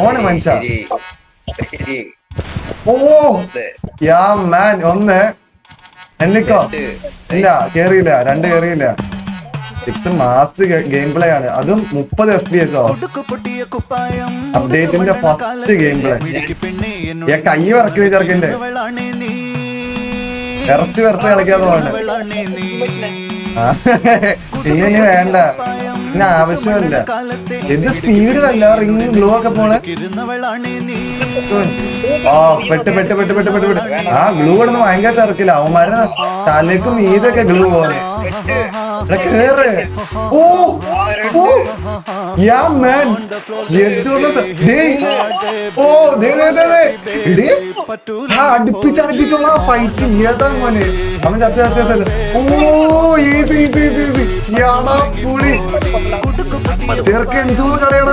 On ശരി ഓ യാ മാൻ ഒന്ന്. എണ്ണിക്കോ ഇല്ല കേറിയില്ല. രണ്ട് കേറിയില്ല. മാസ്റ്റ് ഗെയിം പ്ലേ ആണ്. അതും മുപ്പത് എഫ് പി എസ് അപ്ഡേറ്റിന്റെ ഫസ്റ്റ് ഗെയിം പ്ലേ. ഞാൻ കൈ വറക്കി ചെറുക്കന്റെ ഇറച്ചി വിറച്ച് കളിക്കാന്ന് പറഞ്ഞു പിന്നെ ഇനി വേണ്ട. പിന്നെ ആവശ്യമില്ല. എന്ത് സ്പീഡ് അല്ല റിങ് ഗ്ലോ ഒക്കെ പോണ. ആ പെട്ട് പെട്ട് പെട്ട് പെട്ട് പെട്ട് പെട്ട്. ആ ഗ്ലൂ ഇടുന്ന ഭയങ്കര തിരക്കില്ല അവന്മാരെ തലക്കും മീതൊക്കെ ഗ്ലൂ പോലെ. Fight oh easy easy easy പുളി. ചെറുക്ക് എന്തോ കളയണ?